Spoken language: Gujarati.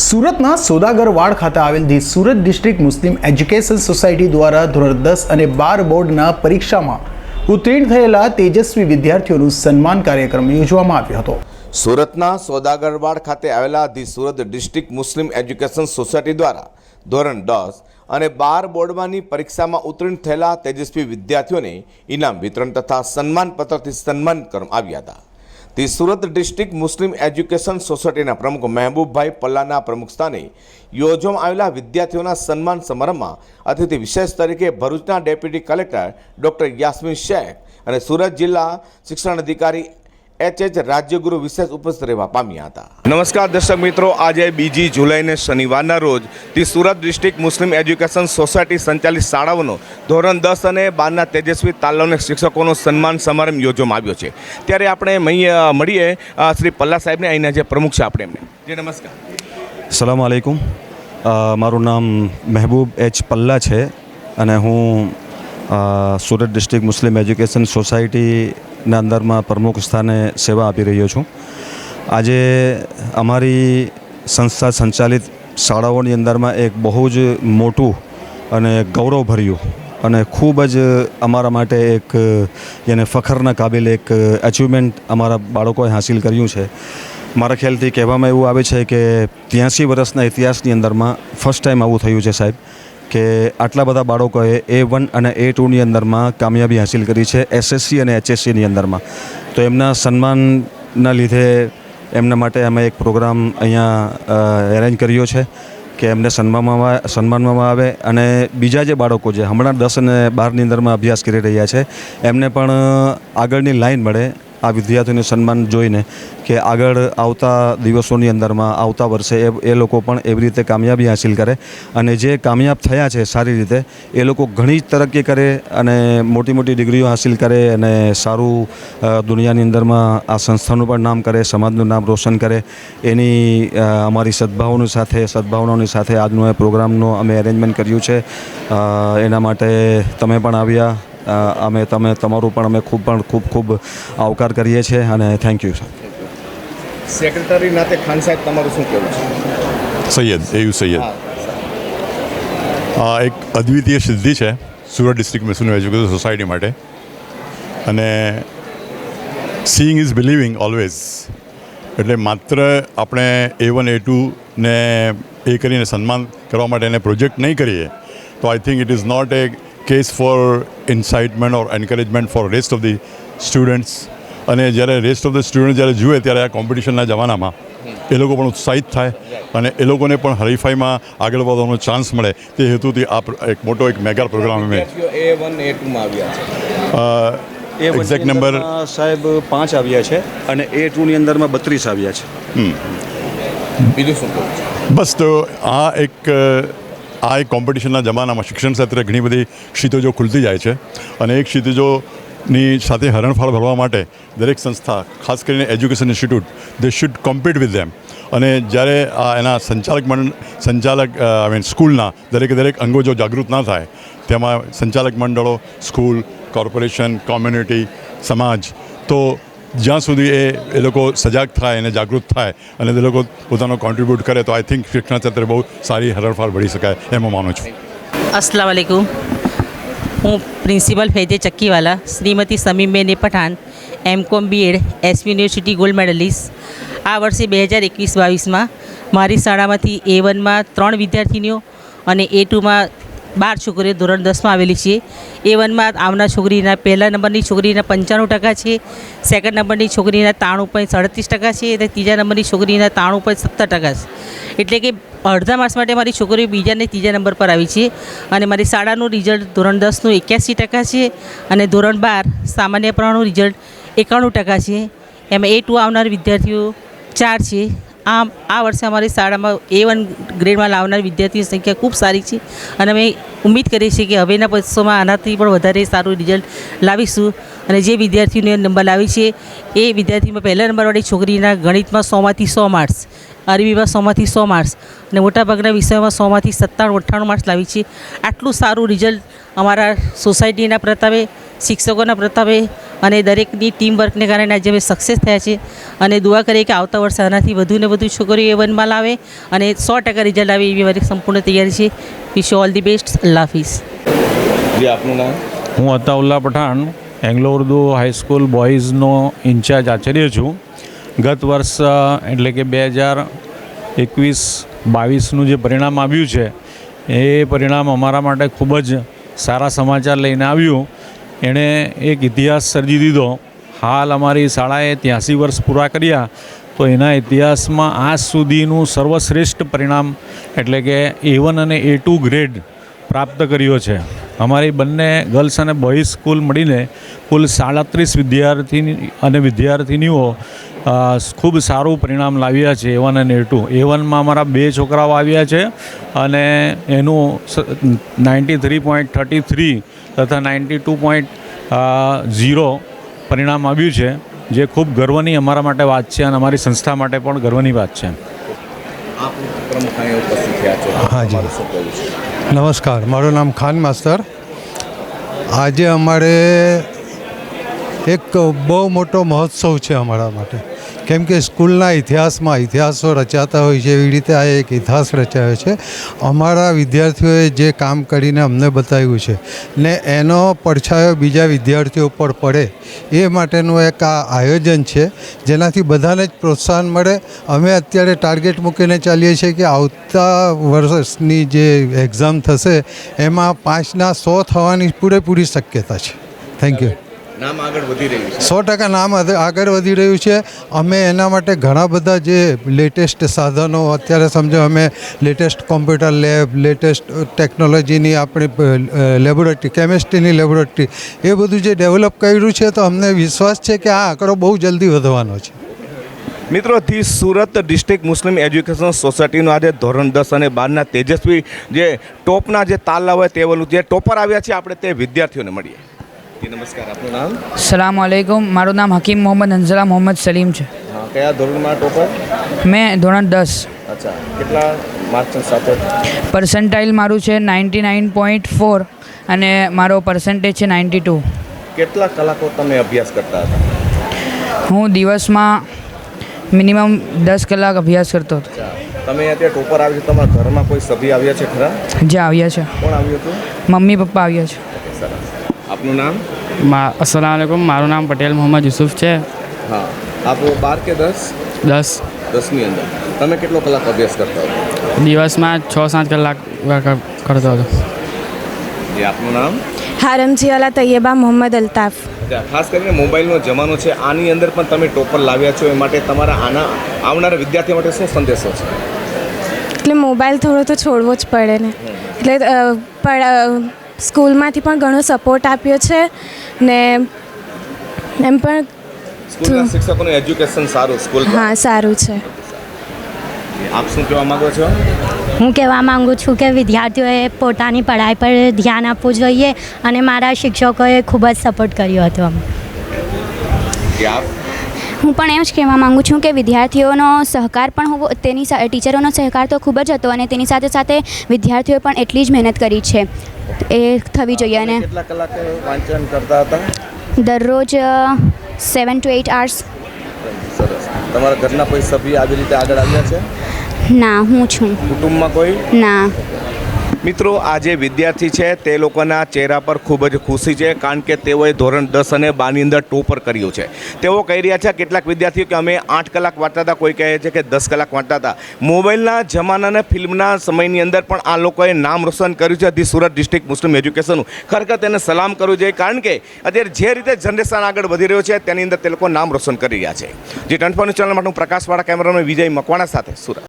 સુરતના સોદાગર વાડ ખાતે આવેલ the Surat district Muslim education society દ્વારા ધોરણ દસ અને બાર બોર્ડના પરીક્ષામાં ઉત્તીર્ણ થયેલા તેજસ્વી વિદ્યાર્થીઓનું સન્માન કાર્યક્રમ યોજવામાં આવ્યો હતો. સુરતના સોદાગરવાડ ખાતે આવેલા the Surat district Muslim education society દ્વારા ધોરણ દસ અને બાર બોર્ડમાંની પરીક્ષામાં ઉત્તીર્ણ થયેલા તેજસ્વી વિદ્યાર્થીઓને ઇનામ વિતરણ તથા સન્માનપત્રથી સન્માન કરવામાં આવ્યા હતા. The Surat district Muslim education સોસાયટીના પ્રમુખ મહેબૂબભાઈ પલ્લાના પ્રમુખ સ્થાને યોજવામાં આવેલા વિદ્યાર્થીઓના સન્માન સમારંભમાં અતિથિ વિશેષ તરીકે ભરૂચના deputy collector doctor Yasmin Shaikh અને સુરત જિલ્લા શિક્ષણ અધિકારી એચ એચ રાજ્યગુરુ વિશેષ ઉપસ્થિત રહેવા પામ્યા હતા. નમસ્કાર દર્શક મિત્રો આજે બીજી જુલાઈને શનિવારના રોજ the Surat district Muslim education society સંચાલિત શાળાઓનો ધોરણ દસ અને બારના તેજસ્વી તાલવને શિક્ષકોનો સન્માન સમારંભ યોજવામાં આવ્યો છે. ત્યારે આપણે મળીએ શ્રી પલ્લા સાહેબને અહીંના જે પ્રમુખ છે આપણે એમને. જે નમસ્કાર. સલામ આલેકુમ. મારું નામ મહેબૂબ એચ પલ્લા છે અને હું સુરત ડિસ્ટ્રિક્ટ મુસ્લિમ એજ્યુકેશન સોસાયટીના અંદરમાં પ્રમુખ સ્થાને સેવા આપી રહ્યો છું. આજે અમારી સંસ્થા સંચાલિત શાળાઓની અંદરમાં એક બહુ જ મોટું અને ગૌરવભર્યું અને ખૂબ જ અમારા માટે એક એને ફખરના કાબિલ એક અચીવમેન્ટ અમારા બાળકોએ હાંસિલ કર્યું છે. મારા ખ્યાલથી કહેવામાં એવું આવે છે કે ત્યાંસી વર્ષના ઇતિહાસની અંદરમાં ફર્સ્ટ ટાઈમ આવું થયું છે સાહેબ. કે આટલા બધા બાળકોએ એ વન અને એ ટુની અંદરમાં કામયાબી હાંસિલ કરી છે એસએસસી અને એચએસસીની અંદરમાં. તો એમના સન્માનના લીધે એમના માટે અમે એક પ્રોગ્રામ અહીંયા એરેન્જ કર્યો છે કે એમને સન્માનવામાં સન્માનવામાં આવે અને બીજા જે બાળકો છે હમણાં દસ અને બારની અંદરમાં અભ્યાસ કરી રહ્યા છે, એમને પણ આગળની લાઈન મળે આ વિદ્યાર્થીઓને સન્માન જોઈને કે આગળ આવતા દિવસોની અંદરમાં, આવતા વર્ષે એ એ લોકો પણ એવી રીતે કામયાબી હાંસિલ કરે અને જે કામયાબ થયા છે સારી રીતે, એ લોકો ઘણી જ તરક્કી કરે અને મોટી મોટી ડિગ્રીઓ હાંસિલ કરે અને સારું દુનિયાની અંદરમાં આ સંસ્થાનું પણ નામ કરે, સમાજનું નામ રોશન કરે. એની અમારી સદભાવની સાથે, સદભાવનાઓની સાથે આજનો એ પ્રોગ્રામનો અમે અરેન્જમેન્ટ કર્યું છે. એના માટે તમે પણ આવ્યા. અમે તમે તમારું પણ અમે ખૂબ પણ ખૂબ ખૂબ આવકાર કરીએ છીએ અને થેન્ક યુ સર સેક્રેટરી નાતે ખાન સાહેબ તમારું શું કહેવું છે? સૈયદ એયુ સૈયદ. આ એક અદ્વિતીય સિદ્ધિ છે Surat district mission education society માટે. અને સીઈંગ ઇઝ બિલીવિંગ ઓલવેઝ એટલે માત્ર આપણે એ વન એ ટુને એ કરીને સન્માન કરવા માટે એને પ્રોજેક્ટ નહીં કરીએ તો I think it is not a case for incitement or encouragement for rest of the students અને જ્યારે રેસ્ટ ઓફ ધ સ્ટુડન્ટ જ્યારે જુએ ત્યારે આ કોમ્પિટિશનના જમાનામાં એ લોકો પણ ઉત્સાહિત થાય અને એ લોકોને પણ હરીફાઈમાં આગળ વધવાનો ચાન્સ મળે. તે હેતુથી આ એક મોટો એક મેગા પ્રોગ્રામ અમે એ વન એ ટુમાં આવ્યા છે. એક્ઝેક્ટ નંબર સાહેબ પાંચ આવ્યા છે અને એ ટુની અંદરમાં બત્રીસ આવ્યા છે. બીજું શું બસ તો આ એક આ એક કોમ્પિટિશનના જમાનામાં શિક્ષણ ક્ષેત્રે ઘણી બધી ક્ષિતિજો ખુલતી જાય છે અને એક ક્ષિતિજોની સાથે હરણફાળ ભરવા માટે દરેક સંસ્થા, ખાસ કરીને education institute they should compete with them અને જ્યારે આ એના સંચાલક મંડળ સંચાલક આઈ મીન સ્કૂલના દરેકે દરેક અંગો જો જાગૃત ના થાય, તેમાં સંચાલક મંડળો, સ્કૂલ, કોર્પોરેશન, કોમ્યુનિટી, સમાજ, તો જ્યાં સુધી એ એ લોકો સજાગ થાય અને જાગૃત થાય અને એ લોકો પોતાનો કોન્ટ્રીબ્યુટ કરે તો આઈ થિંક શિક્ષણ ક્ષેત્રે બહુ સારી હરણફાળ વળી શકાય એમ હું માનું છું. અસલામ વાલેકુમ હું principal Faize Chakkiwala, Shrimati Samimben Pathan B Ed S university gold medalist. આ વર્ષે બે હજાર એકવીસ બાવીસમાં મારી શાળામાંથી એ વનમાં ત્રણ વિદ્યાર્થીનીઓ અને એ ટુમાં બાર છોકરીઓ ધોરણ દસમાં આવેલી છે. એ વનમાં આવનાર છોકરીના પહેલા નંબરની છોકરીના પંચાણું ટકા છે. સેકન્ડ નંબરની છોકરીના ત્રાણું પોઈન્ટ સાડત્રીસ ટકા છે અને ત્રીજા નંબરની છોકરીના ત્રાણું પોઈન્ટ સત્તર ટકા છે. એટલે કે અડધા માસ માટે મારી છોકરીઓ બીજા અને ત્રીજા નંબર પર આવી છે અને મારી શાળાનું રિઝલ્ટ ધોરણ દસનું એક્યાસી ટકા છે અને ધોરણ બાર સામાન્ય પ્રમાણનું રિઝલ્ટ એકાણું ટકા છે. એમાં એ ટુ આવનાર વિદ્યાર્થીઓ ચાર છે. આમ આ વર્ષે અમારી શાળામાં એ વન ગ્રેડમાં લાવનાર વિદ્યાર્થીઓની સંખ્યા ખૂબ સારી છે અને અમે ઉમ્મીદ કરીએ છીએ કે હવેના વર્ષોમાં આનાથી પણ વધારે સારું રિઝલ્ટ લાવીશું. અને જે વિદ્યાર્થીઓને નંબર લાવી છે, એ વિદ્યાર્થીમાં પહેલા નંબરવાળી છોકરીના ગણિતમાં સોમાંથી સો માર્ક્સ અરબીમાં સોમાંથી સો માર્ક્સ અને મોટાભાગના વિષયોમાં સોમાંથી સત્તાણું અઠ્ઠાણું માર્ક્સ લાવી છે. આટલું સારું રિઝલ્ટ અમારા સોસાયટીના પ્રતાપે શિક્ષકોના પ્રતાપે અને દરેકની ટીમ વર્કને કારણે આજે અમે સક્સેસ થયા છે અને દુઆ કરીએ કે આવતા વર્ષે આનાથી વધુ ને વધુ છોકરીઓ એ વનમાં લાવે અને સો ટકા રિઝલ્ટ આવે એવી મારી સંપૂર્ણ તૈયારી છે. વિશ ઓલ ધી બેસ્ટ અલ્લાહ હાફિઝ આપનું નામ? હું Ataulla Pathan Anglo Urdu high school બોયઝનો in charge આચાર્ય છું. ગત વર્ષ એટલે કે બે હજાર એકવીસ, બાવીસનું જે પરિણામ આવ્યું છે, એ પરિણામ અમારા માટે ખૂબ જ સારા સમાચાર લઈને આવ્યું. એણે એક ઇતિહાસ સર્જી દીધો. હાલ અમારી શાળાએ ત્યાંસી વર્ષ પૂરા કર્યા, તો એના ઇતિહાસમાં આજ સુધીનું સર્વશ્રેષ્ઠ પરિણામ, એટલે કે એ વન અને એ ટુ ગ્રેડ પ્રાપ્ત કર્યો છે. અમારી બંને ગર્લ્સ અને બોયઝ સ્કૂલ મળીને કુલ સાડત્રીસ વિદ્યાર્થી અને વિદ્યાર્થિનીઓ ખૂબ સારું પરિણામ લાવ્યા છે એ વન અને એ ટુ અમારા બે છોકરાઓ આવ્યા છે અને એનું ninety three point thirty three તથા નાઇન્ટી ટુ પોઈન્ટ ઝીરો પરિણામ આવ્યું છે, જે ખૂબ ગર્વની અમારા માટે વાત છે અને અમારી સંસ્થા માટે પણ ગર્વની વાત છે. હાજી. નમસ્કાર, મારું નામ ખાન માસ્તર. આજે અમારે એક બહુ મોટો મહોત્સવ છે અમારા માટે. કેમ કે સ્કૂલના ઇતિહાસમાં ઇતિહાસો રચાતા હોય છે, એવી રીતે આ એક ઇતિહાસ રચાયો છે. અમારા વિદ્યાર્થીઓએ જે કામ કરીને અમને બતાવ્યું છે ને એનો પડછાયો બીજા વિદ્યાર્થીઓ પર પડે, એ માટેનું એક આ આયોજન છે. જેનાથી બધાને જ પ્રોત્સાહન મળે. અમે અત્યારે ટાર્ગેટ મૂકીને ચાલીએ છીએ કે આવતા વર્ષની જે એક્ઝામ થશે, એમાં પાંચના સો થવાની પૂરેપૂરી શક્યતા છે. થેન્ક યુ નામ આગળ વધી રહ્યું છે. સો ટકા નામ આગળ વધી રહ્યું છે. અમે એના માટે ઘણા બધા જે લેટેસ્ટ સાધનો અત્યારે સમજો અમે લેટેસ્ટ કોમ્પ્યુટર લેબ લેટેસ્ટ ટેકનોલોજીની આપણી લેબોરેટરી કેમિસ્ટ્રીની લેબોરેટરી એ બધું જે ડેવલપ કર્યું છે તો અમને વિશ્વાસ છે કે આ આંકડો બહુ જલ્દી વધવાનો છે. મિત્રો the Surat district Muslim education સોસાયટીનું આજે ધોરણ દસ અને બારના તેજસ્વી જે ટોપના જે તાલ હોય તે જે ટોપર આવ્યા છે આપણે તે વિદ્યાર્થીઓને મળીએ. જી નમસ્કાર. આપનું નામ? સલામ વાલેકુમ મારું નામ હકીમ મોહમ્મદ અંઝલા મોહમ્મદ સલીમ છે. હા કયા ધોરણમાં ટોપર મેં ધોરણ દસ. અચ્છા. કેટલા માર્ક્સ સાથે? પર્સન્ટાઇલ મારું છે નાઇન્ટી નાઇન પોઈન્ટ ફોર અને મારો પર્સન્ટેજ છે નાઇન્ટી ટુ કેટલા કલાકો તમે અભ્યાસ કરતા હતા? હું દિવસમાં મિનિમમ દસ કલાક અભ્યાસ કરતો હતો. તમે અત્યારે ટોપર આવ્યો તમારા ઘરમાં કોઈ સભ્ય આવ્યા છે ખરા? જે આવ્યા છે. કોણ આવ્યું હતું? મમ્મી પપ્પા આવ્યા છે. આપનું નામ? મા અસલામકુમ મારું નામ પટેલ મોહમ્મદ યુસુફ છે. હા. આપ બાર કે દસ? દસ. દસની અંદર. તમે કેટલો કલાક અભ્યાસ કરતા હતો? દિવસમાં છ સાત કલાક કરતો હતો. જે આપનું નામ? હારમજી અલા તૈયબા મોહમ્મદ અલ્તાફ. ખાસ કરીને મોબાઈલનો જમાનો છે આની અંદર પણ તમે ટોપર લાવ્યા છો એ માટે તમારા આના આવનારા વિદ્યાર્થીઓ માટે શું સંદેશો છે? એટલે મોબાઈલ થોડો તો છોડવો જ પડે ને. એટલે સ્કૂલમાંથી પણ ઘણો સપોર્ટ આપ્યો છે ને એમ પણ સ્કૂલના શિક્ષકોનું એજ્યુકેશન સારું સ્કૂલ હા સારું છે. આપ શું કહેવા માંગો છો? હું કહેવા માંગુ છું કે વિદ્યાર્થીઓએ પોતાની પઢાઈ પર ધ્યાન આપવું જોઈએ અને મારા શિક્ષકોએ ખૂબ જ સપોર્ટ કર્યો હતો આપ? હું પણ એમ જ કહેવા માંગુ છું કે વિદ્યાર્થીઓનો સહકાર પણ હોવો તેની ટીચરોનો સહકાર તો ખૂબ જ હતો અને તેની સાથે સાથે વિદ્યાર્થીઓએ પણ એટલી જ મહેનત કરી છે. એ થવી જોઈએ અને કેટલા કલાક વાંચન કરતા હતા? દરરોજ સેવન ટુ એઇટ આર્સ સરસ. તમારા ઘરના કોઈ સભ્ય આવી રીતે આગળ આવ્યા છે? ના હું છું. કુટુંબમાં કોઈ? ના. મિત્રો, આ જે વિદ્યાર્થી છે, તે લોકોના ચહેરા પર ખૂબ જ ખુશી છે, કારણ કે તેઓએ ધોરણ દસ અને બારની અંદર ટોપર કર્યું છે. તેઓ કહી રહ્યા છે, કેટલાક વિદ્યાર્થીઓ કે અમે આઠ કલાક વાંચતા હતા, કોઈ કહે છે કે દસ કલાક વાંચતા હતા. મોબાઈલના જમાના અને ફિલ્મના સમયની અંદર પણ આ લોકોએ નામ રોશન કર્યું છે, ધી સુરત ડિસ્ટ્રિક્ટ મુસ્લિમ એજ્યુકેશનનું ખરેખર તેને સલામ કરવું જોઈએ, કારણ કે અત્યારે જે રીતે જનરેશન આગળ વધી રહ્યો છે, તેની અંદર તે લોકો નામ રોશન કરી રહ્યા છે. જે ટ્વેન્ટી ચેનલ માટે હું પ્રકાશવાળા કેમેરામેન વિજય મકવાણા સાથે, સુરત.